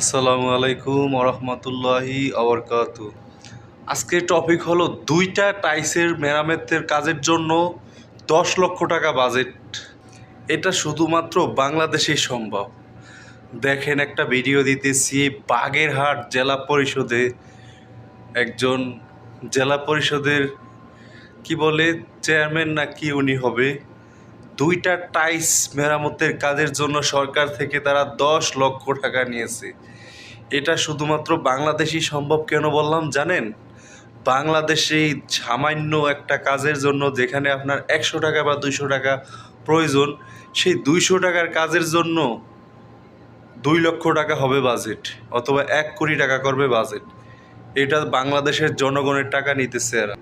আসসালামু আলাইকুম রহমতুল্লাহি আবরকাত। আজকের টপিক হলো দুইটা টাইসের মেরামতের কাজের জন্য দশ লক্ষ টাকা বাজেট। এটা শুধুমাত্র বাংলাদেশেই সম্ভব। দেখেন একটা ভিডিও দিতেছি বাগেরহাট জেলা পরিষদে একজন জেলা পরিষদের কি বলে, চেয়ারম্যান না কি উনি হবে? দুইটা টাইস মেরামতের কাজের জন্য সরকার থেকে তারা দশ লক্ষ টাকা নিয়েছে। এটা শুধুমাত্র বাংলাদেশই সম্ভব কেন বললাম জানেন? বাংলাদেশে সামান্য একটা কাজের জন্য যেখানে আপনার একশো টাকা বা দুইশো টাকা প্রয়োজন, সেই দুইশো টাকার কাজের জন্য দুই লক্ষ টাকা হবে বাজেট অথবা এক কোটি টাকা করবে বাজেট। এটা বাংলাদেশের জনগণের টাকা নিতেছে এরা।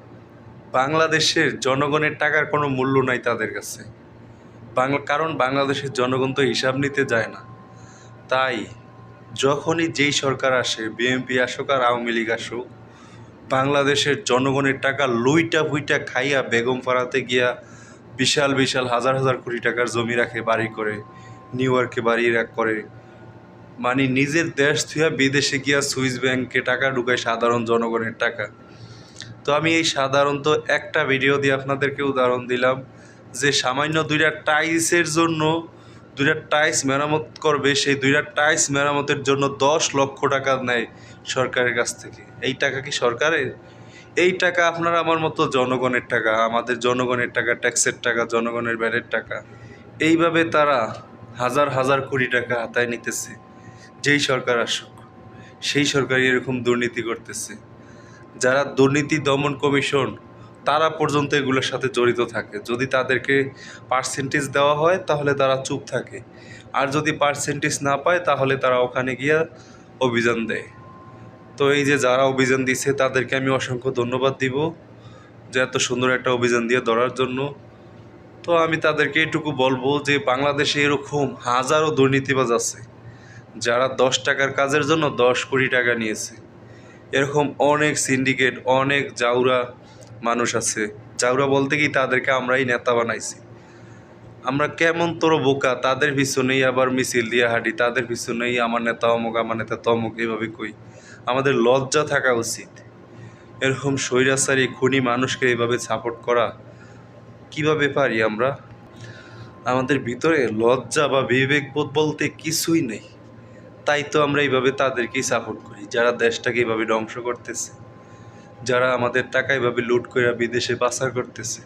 বাংলাদেশের জনগণের টাকার কোনো মূল্য নাই তাদের কাছে। বাংলা, কারণ বাংলাদেশের জনগণ তো হিসাব নিতে যায় না। তাই যখনই যেই সরকার আসে বিএনপি আসুক আর আওয়ামী লীগ আসুক, বাংলাদেশের জনগণের টাকা লুইটা ভুইটা খাইয়া বেগম ফাড়াতে গিয়া বিশাল বিশাল হাজার হাজার কোটি টাকার জমি রাখে, বাড়ি করে নিউ ইয়র্কে বাড়ি রাখ করে মানে নিজের দেশ থুয়া বিদেশে গিয়া সুইস ব্যাংকে টাকা ঢুকায় সাধারণ জনগণের টাকা। তো আমি এই সাধারণত একটা ভিডিও দিয়ে আপনাদেরকে উদাহরণ দিলাম। যে সামান্য দুইটা টাইলসের জন্য দুইটা টাইলস মেরামত করবে, সেই দুইটা টাইলস মেরামতের জন্য দশ লক্ষ টাকা নেয় সরকারের কাছ থেকে। এই টাকা কি সরকারের? এই টাকা আপনার আমার মতো জনগণের টাকা, আমাদের জনগণের টাকা, ট্যাক্সের টাকা, জনগণের ব্যারের টাকা, এইভাবে তারা হাজার হাজার কোটি টাকা হাতায় নিতেছে, যেই সরকার আসুক। সেই সরকারই এরকম দুর্নীতি করতেছে। যারা দুর্নীতি দমন কমিশন তারা পর্যন্ত এগুলোর সাথে জড়িত থাকে। যদি তাদেরকে পার্সেন্টেজ দেওয়া হয়, তাহলে তারা চুপ থাকে। আর যদি পার্সেন্টেজ না পায়, তাহলে তারা ওখানে গিয়া অভিযান দেয়। তো এই যে যারা অভিযান দিছে, তাদেরকে আমি অসংখ্য ধন্যবাদ দিব যে এত সুন্দর একটা অভিযান দিয়ে ধরার জন্য। তো আমি তাদেরকে এটুকু বলব যে বাংলাদেশে এরকম হাজারো দুর্নীতিবাজ আছে, যারা দশ টাকার কাজের জন্য দশ কোটি টাকা নিয়েছে। এরকম অনেক সিন্ডিকেট অনেক জাউরা মানুষ আছে। জাউরা বলতে কি, তাদেরকে আমরাই নেতা বানাইছি। আমরা কেমন তোর বোকা, তাদের পিছনেই আবার মিছিল দিয়ে হাঁটি, তাদের পিছনেই আমার নেতা অমুক, আমার নেতা তমুক, এইভাবে কই। আমাদের লজ্জা থাকা উচিত। এরকম স্বৈরাচারী খুনি মানুষকে এইভাবে সাপোর্ট করা, কীভাবে পারি আমরা? আমাদের ভিতরে লজ্জা বা বিবেকবোধ বলতে কিছুই নেই। তাই তো আমরা এইভাবে তাদেরকেই সাপোর্ট করি, যারা দেশটাকে এইভাবে ধ্বংস করতেছে। যারা আমাদের টাকা এভাবে লুট করে বিদেশে পাচার করতেছে।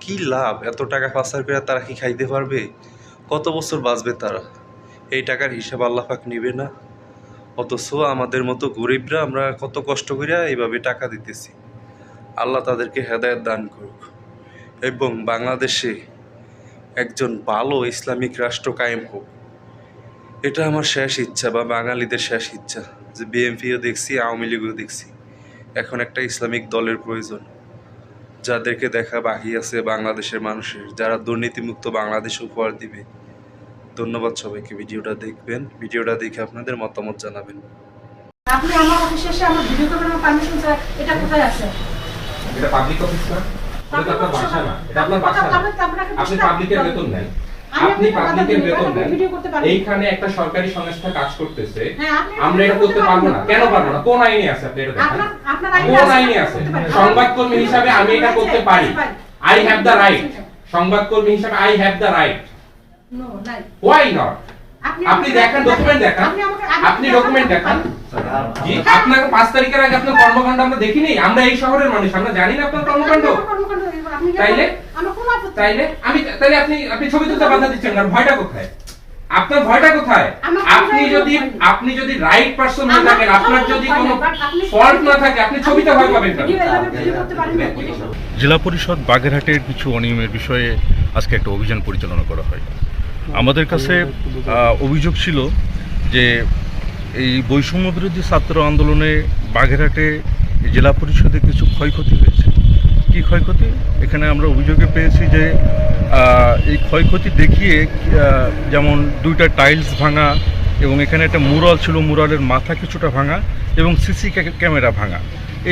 কি লাভ? এত টাকা পাচার করে তারা কি খাইতে পারবে? কত বছর বাঁচবে তারা? এই টাকার হিসাব আল্লাহ পাক নিবে না। অথচ আমাদের মতো গরিবরা আমরা কত কষ্ট করিয়া এইভাবে টাকা দিতেছি। আল্লাহ তাদেরকে হেদায়ত দান করুক। এবং বাংলাদেশে একজন ভালো ইসলামিক রাষ্ট্র কায়েম হোক। এটা আমার শেষ ইচ্ছা বা বাঙালিদের শেষ ইচ্ছা। যে বিএনপিও দেখছি, আওয়ামী লীগও দেখছি। এখন একটা ইসলামিক দলের প্রয়োজন। যাদেরকে দেখা বাকি আছে বাংলাদেশের মানুষের যারা দুর্নীতিমুক্ত বাংলাদেশ উপহার দিবে। ধন্যবাদ সবাইকে ভিডিওটা দেখবেন। ভিডিওটা দেখে আপনাদের মতামত জানাবেন। আপনি আমার অফিসে এসে আমার ভিডিও করার পারমিশন স্যার এটা কোথায় আছে? এটা পাবলিক অফিস না? এটা আপনার বাসা না। এটা আপনার বাসা আপনি পাবলিকের বেতন নেন। আপনি পাবলিকের বেতন নেন ভিডিও করতে পারেন এইখানে একটা সরকারি সংস্থা কাজ করতেছে। হ্যাঁ, আমরা এটা করতে পারব না। কেন পারব না? কোন আইনে আছে? আপনি এটা দেখান। আপনার আপনার কোন আইনে আছে? সংবাদকর্মী হিসাবে আমি এটা করতে পারি। আই হ্যাভ দ্য রাইট সংবাদকর্মী হিসাবে I have the right know নাই। হোয়াই নট আপনি দেখান ডকুমেন্ট দেখান। আপনি ডকুমেন্ট দেখান। জি আপনার পাঁচ তারিখের আগে আপনার কর্মকাণ্ড আমরা দেখিনি। আমরা এই শহরের মানুষ আমরা জানি না আপনার কর্মকাণ্ড। তাইলে? তাইলে আমি তাইলে আপনি আপনি ছবি তুলতে বাধা দিচ্ছেন না ভয়টা কোথায়? আপনার ভয়টা কোথায়? আপনি যদি আপনি যদি রাইট পারসন হয়ে থাকেন আপনার কোনো যদি ফল্ট না থাকে আপনি ছবিতে ভয় পাবেন। জেলা পরিষদ বাগেরহাটের কিছু অনিয়মের বিষয়ে আজকে একটা অভিযান পরিচালনা করা হয়। আমাদের কাছে অভিযোগ ছিল যে এই বৈষম্য বিরোধী ছাত্র আন্দোলনে বাগেরহাটে জেলা পরিষদে কিছু ক্ষয়ক্ষতি হয়েছে। কি ক্ষয়ক্ষতি? এখানে আমরা অভিযোগে পেয়েছি যে এই ক্ষয়ক্ষতি দেখিয়ে যেমন দুইটা টাইলস ভাঙা এবং এখানে একটা মুরাল ছিল, মুরালের মাথা কিছুটা ভাঙা এবং সিসি ক্যামেরা ভাঙা।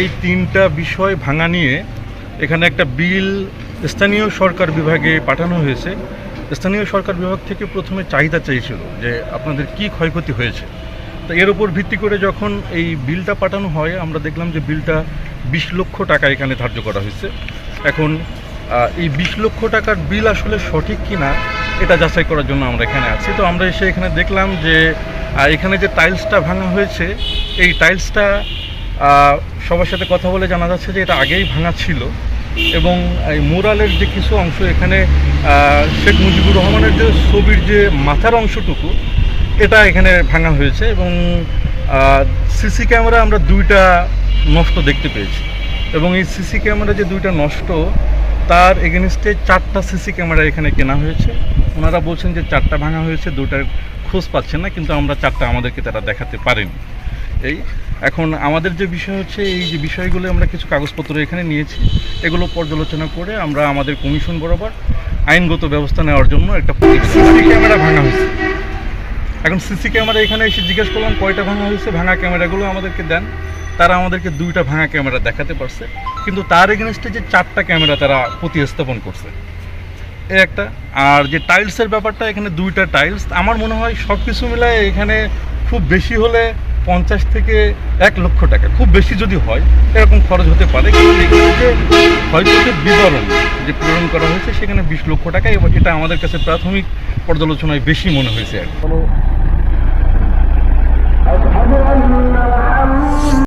এই তিনটা বিষয় ভাঙা নিয়ে এখানে একটা বিল স্থানীয় সরকার বিভাগে পাঠানো হয়েছে। স্থানীয় সরকার বিভাগ থেকে প্রথমে চাহিদা চেয়েছিল যে আপনাদের কি ক্ষয়ক্ষতি হয়েছে। তো এর উপর ভিত্তি করে যখন এই বিলটা পাঠানো হয়, আমরা দেখলাম যে বিলটা বিশ লক্ষ টাকা এখানে ধার্য করা হয়েছে। এখন এই বিশ লক্ষ টাকার বিল আসলে সঠিক কিনা, এটা যাচাই করার জন্য আমরা এখানে আছি। তো আমরা এসে এখানে দেখলাম যে এখানে যে টাইলসটা ভাঙা হয়েছে, এই টাইলসটা সবার সাথে কথা বলে জানা যাচ্ছে যে এটা আগেই ভাঙা ছিল। এবং এই মুরালের যে কিছু অংশ এখানে শেখ মুজিবুর রহমানের যে ছবির যে মাথার অংশটুকু, এটা এখানে ভাঙা হয়েছে এবং সিসি ক্যামেরা আমরা দুইটা নষ্ট দেখতে পেয়েছি। এবং এই সিসি ক্যামেরা যে দুইটা নষ্ট, তার এগেনস্টে চারটা সিসি ক্যামেরা এখানে কেনা হয়েছে। ওনারা বলছেন যে চারটা ভাঙা হয়েছে দুটার খোঁজ পাচ্ছেন না, কিন্তু আমরা চারটা আমাদেরকে তারা দেখাতে পারেনি। এই এখন আমাদের যে বিষয় হচ্ছে, এই যে বিষয়গুলো আমরা কিছু কাগজপত্র এখানে নিয়েছি, এগুলো পর্যালোচনা করে আমরা আমাদের কমিশন বরাবর আইনগত ব্যবস্থা নেওয়ার জন্য একটা সিসি ক্যামেরা ভাঙা হয়েছে। এখন সিসি ক্যামেরা এখানে এসে জিজ্ঞেস করলাম, কয়টা ভাঙা হয়েছে? ভাঙা ক্যামেরাগুলো আমাদেরকে দেন। তারা আমাদেরকে দুইটা ভাঙা ক্যামেরা দেখাতে পারছে, কিন্তু তার এগেনস্টে যে চারটা ক্যামেরা তারা প্রতিস্থাপন করছে এ একটা, আর যে টাইলসের ব্যাপারটা, এখানে দুইটা টাইলস আমার মনে হয় সব কিছু মিলায় এখানে খুব বেশি হলে পঞ্চাশ থেকে এক লক্ষ টাকা, খুব বেশি যদি হয়, এরকম খরচ হতে পারে, কিন্তু এখানে যে বিবরণ যে প্রেরণ করা হয়েছে, সেখানে বিশ লক্ষ টাকা, এবং এটা আমাদের কাছে প্রাথমিক পর্যালোচনায় বেশি মনে হয়েছে আর।